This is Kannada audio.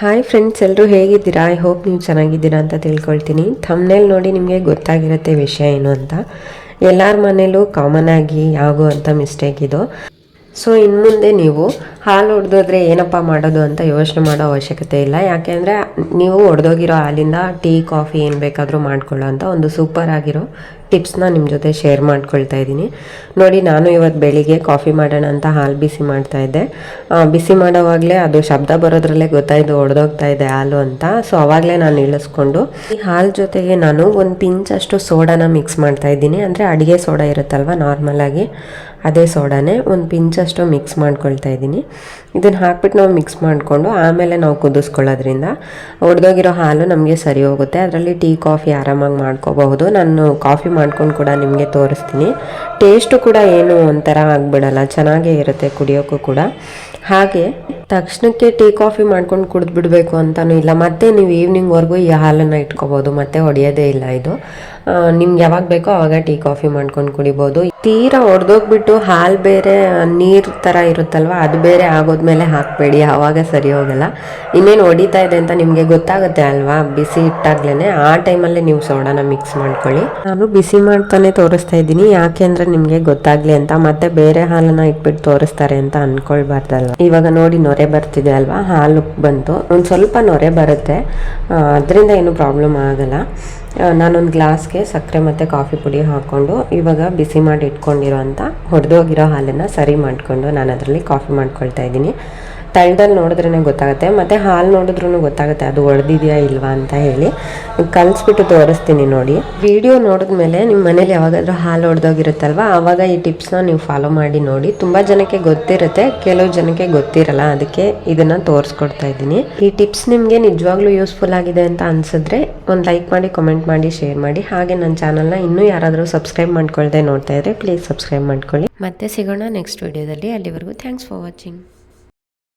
ಹಾಯ್ ಫ್ರೆಂಡ್ಸ್ ಎಲ್ಲರೂ ಹೇಗಿದ್ದೀರಾ? ಐ ಹೋಪ್ ನೀವು ಚೆನ್ನಾಗಿದ್ದೀರಾ ಅಂತ ತಿಳ್ಕೊಳ್ತೀನಿ. ಥಮ್ನೇಲ್ ನೋಡಿ ನಿಮಗೆ ಗೊತ್ತಾಗಿರುತ್ತೆ ವಿಷಯ ಏನು ಅಂತ. ಎಲ್ಲರ ಮನೇಲೂ ಕಾಮನ್ ಆಗಿ ಆಗುವಂಥ ಮಿಸ್ಟೇಕ್ ಇದು. ಸೊ ಇನ್ನು ಮುಂದೆ ನೀವು ಹಾಲು ಹೊಡೆದೋದ್ರೆ ಏನಪ್ಪ ಮಾಡೋದು ಅಂತ ಯೋಚನೆ ಮಾಡೋ ಅವಶ್ಯಕತೆ ಇಲ್ಲ. ಯಾಕೆಂದರೆ ನೀವು ಹೊಡೆದೋಗಿರೋ ಹಾಲಿಂದ ಟೀ, ಕಾಫಿ ಏನು ಬೇಕಾದರೂ ಮಾಡ್ಕೊಳ್ಳೋ ಅಂತ ಒಂದು ಸೂಪರ್ ಆಗಿರೋ ಟಿಪ್ಸ್ನ ನಿಮ್ಮ ಜೊತೆ ಶೇರ್ ಮಾಡ್ಕೊಳ್ತಾ ಇದ್ದೀನಿ. ನೋಡಿ, ನಾನು ಇವತ್ತು ಬೆಳಿಗ್ಗೆ ಕಾಫಿ ಮಾಡೋಣ ಅಂತ ಹಾಲು ಬಿಸಿ ಮಾಡ್ತಾ ಇದ್ದೆ. ಬಿಸಿ ಮಾಡೋವಾಗಲೇ ಅದು ಶಬ್ದ ಬರೋದ್ರಲ್ಲೇ ಗೊತ್ತಾಯಿತು ಒಡೆದೋಗ್ತಾ ಇದೆ ಹಾಲು ಅಂತ. ಸೊ ಅವಾಗಲೇ ನಾನು ಇಳಿಸ್ಕೊಂಡು ಈ ಹಾಲು ಜೊತೆಗೆ ನಾನು ಒಂದು ಪಿಂಚ್ ಅಷ್ಟು ಸೋಡಾನ ಮಿಕ್ಸ್ ಮಾಡ್ತಾ ಇದ್ದೀನಿ. ಅಂದರೆ ಅಡುಗೆ ಸೋಡಾ ಇರುತ್ತಲ್ವ ನಾರ್ಮಲಾಗಿ ಅದೇ ಸೋಡಾನೇ ಒಂದು ಪಿಂಚಷ್ಟು ಮಿಕ್ಸ್ ಮಾಡ್ಕೊಳ್ತಾ ಇದ್ದೀನಿ. ಇದನ್ನು ಹಾಕ್ಬಿಟ್ಟು ನಾವು ಮಿಕ್ಸ್ ಮಾಡಿಕೊಂಡು ಆಮೇಲೆ ನಾವು ಕುದಿಸ್ಕೊಳ್ಳೋದ್ರಿಂದ ಒಡೆದೋಗಿರೋ ಹಾಲು ನಮಗೆ ಸರಿ ಹೋಗುತ್ತೆ. ಅದರಲ್ಲಿ ಟೀ, ಕಾಫಿ ಆರಾಮಾಗಿ ಮಾಡ್ಕೋಬಹುದು. ನಾನು ಕಾಫಿ ಮಾಡ್ಕೊಂಡು ಕೂಡ ನಿಮಗೆ ತೋರಿಸ್ತೀನಿ. ಟೇಸ್ಟು ಕೂಡ ಏನು ಒಂಥರ ಆಗಿಬಿಡಲ್ಲ. ಚೆನ್ನಾಗೇ ಇರುತ್ತೆ ಕುಡಿಯೋಕ್ಕೂ ಕೂಡ. ಹಾಗೆ ತಕ್ಷಣಕ್ಕೆ ಟೀ ಕಾಫಿ ಮಾಡ್ಕೊಂಡು ಕುಡಿದು ಬಿಡಬೇಕು ಅಂತಲೂ ಇಲ್ಲ. ಮತ್ತೆ ನೀವು ಈವ್ನಿಂಗ್ವರೆಗೂ ಈ ಹಾಲನ್ನು ಇಟ್ಕೋಬೋದು. ಮತ್ತೆ ಹೊಡೆಯೋದೇ ಇಲ್ಲ ಇದು. ನಿಮ್ಗೆ ಯಾವಾಗ ಬೇಕೋ ಆವಾಗ ಟೀ ಕಾಫಿ ಮಾಡ್ಕೊಂಡು ಕುಡಿಬೋದು. ತೀರಾ ಒಡೆದೋಗ್ಬಿಟ್ಟು ಹಾಲು ಬೇರೆ, ನೀರು ಥರ ಇರುತ್ತಲ್ವ, ಅದು ಬೇರೆ ಆಗೋದ್ಮೇಲೆ ಹಾಕಬೇಡಿ. ಆವಾಗ ಸರಿ ಹೋಗಲ್ಲ. ಇನ್ನೇನು ಹೊಡಿತಾ ಇದೆ ಅಂತ ನಿಮಗೆ ಗೊತ್ತಾಗುತ್ತೆ ಅಲ್ವಾ? ಬಿಸಿ ಇಟ್ಟಾಗ್ಲೇ ಆ ಟೈಮಲ್ಲೇ ನೀವು ಸೋಡಾನ ಮಿಕ್ಸ್ ಮಾಡ್ಕೊಳ್ಳಿ. ನಾನು ಬಿಸಿ ಮಾಡ್ತಾನೆ ತೋರಿಸ್ತಾ ಇದ್ದೀನಿ. ಯಾಕೆ ಅಂದರೆ ನಿಮಗೆ ಗೊತ್ತಾಗ್ಲಿ ಅಂತ. ಮತ್ತೆ ಬೇರೆ ಹಾಲನ್ನ ಇಟ್ಬಿಟ್ಟು ತೋರಿಸ್ತಾರೆ ಅಂತ ಅಂದ್ಕೊಳ್ಬಾರ್ದಲ್ವ ಇವಾಗ ನೋಡಿ ನೋಡಿ ನೊರೆ ಬರ್ತಿದೆ ಅಲ್ವಾ? ಹಾಲು ಬಂತು. ಒಂದು ಸ್ವಲ್ಪ ನೊರೆ ಬರುತ್ತೆ. ಅದರಿಂದ ಏನು ಪ್ರಾಬ್ಲಮ್ ಆಗಲ್ಲ. ನಾನೊಂದು ಗ್ಲಾಸ್ಗೆ ಸಕ್ಕರೆ ಮತ್ತು ಕಾಫಿ ಪುಡಿ ಹಾಕ್ಕೊಂಡು ಇವಾಗ ಬಿಸಿ ಮಾಡಿ ಇಟ್ಕೊಂಡಿರೋ ಅಂಥ ಹೊಡೆದೋಗಿರೋ ಹಾಲನ್ನು ಸರಿ ಮಾಡಿಕೊಂಡು ನಾನು ಅದರಲ್ಲಿ ಕಾಫಿ ಮಾಡ್ಕೊಳ್ತಾ ಇದ್ದೀನಿ. ತಳದಲ್ಲಿ ನೋಡಿದ್ರೇ ಗೊತ್ತಾಗುತ್ತೆ, ಮತ್ತು ಹಾಲು ನೋಡಿದ್ರೂ ಗೊತ್ತಾಗುತ್ತೆ ಅದು ಒಡೆದಿದೆಯಾ ಇಲ್ವಾ ಅಂತ ಹೇಳಿ. ಕಲಿಸ್ಬಿಟ್ಟು ತೋರಿಸ್ತೀನಿ ನೋಡಿ. ವಿಡಿಯೋ ನೋಡಿದ್ಮೇಲೆ ನಿಮ್ಮ ಮನೇಲಿ ಯಾವಾಗಾದ್ರೂ ಹಾಲು ಹೊಡೆದೋಗಿರುತ್ತಲ್ವ ಆವಾಗ ಈ ಟಿಪ್ಸ್ನ ನೀವು ಫಾಲೋ ಮಾಡಿ ನೋಡಿ. ತುಂಬ ಜನಕ್ಕೆ ಗೊತ್ತಿರುತ್ತೆ, ಕೆಲವು ಜನಕ್ಕೆ ಗೊತ್ತಿರಲ್ಲ, ಅದಕ್ಕೆ ಇದನ್ನು ತೋರಿಸ್ಕೊಡ್ತಾ ಇದ್ದೀನಿ. ಈ ಟಿಪ್ಸ್ ನಿಮಗೆ ನಿಜವಾಗ್ಲೂ ಯೂಸ್ಫುಲ್ ಆಗಿದೆ ಅಂತ ಅನಿಸಿದ್ರೆ ಒಂದು ಲೈಕ್ ಮಾಡಿ ಕಮೆಂಟ್ ಮಾಡಿ ಶೇರ್ ಮಾಡಿ. ಹಾಗೆ ನನ್ನ ಚಾನಲ್ನ ಇನ್ನೂ ಯಾರಾದರೂ ಸಬ್ಸ್ಕ್ರೈಬ್ ಮಾಡ್ಕೊಳ್ದೆ ನೋಡ್ತಾ ಇದ್ರೆ ಪ್ಲೀಸ್ ಸಬ್ಸ್ಕ್ರೈಬ್ ಮಾಡ್ಕೊಳ್ಳಿ. ಮತ್ತೆ ಸಿಗೋಣ ನೆಕ್ಸ್ಟ್ ವಿಡಿಯೋದಲ್ಲಿ ಅಲ್ಲಿವರೆಗೂ ಥ್ಯಾಂಕ್ಸ್ ಫಾರ್ ವಾಚಿಂಗ್